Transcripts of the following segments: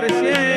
García.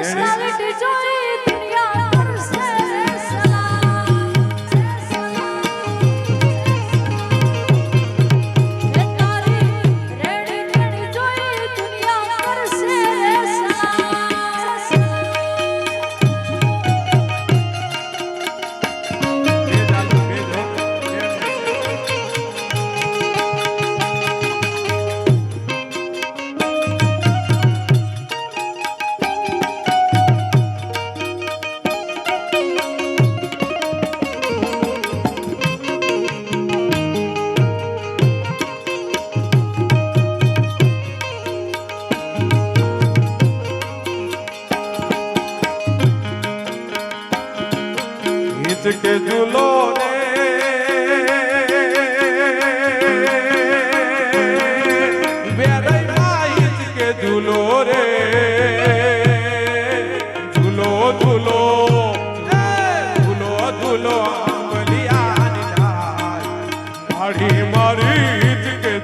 Nationality জয় હિચકે ઝુલો ને. વેરાઈમાં હિચકે ઝુલો રે. ઝુલો ઝુલો. ઝુલો ઝુલો આંબલિયા મારી હિચકે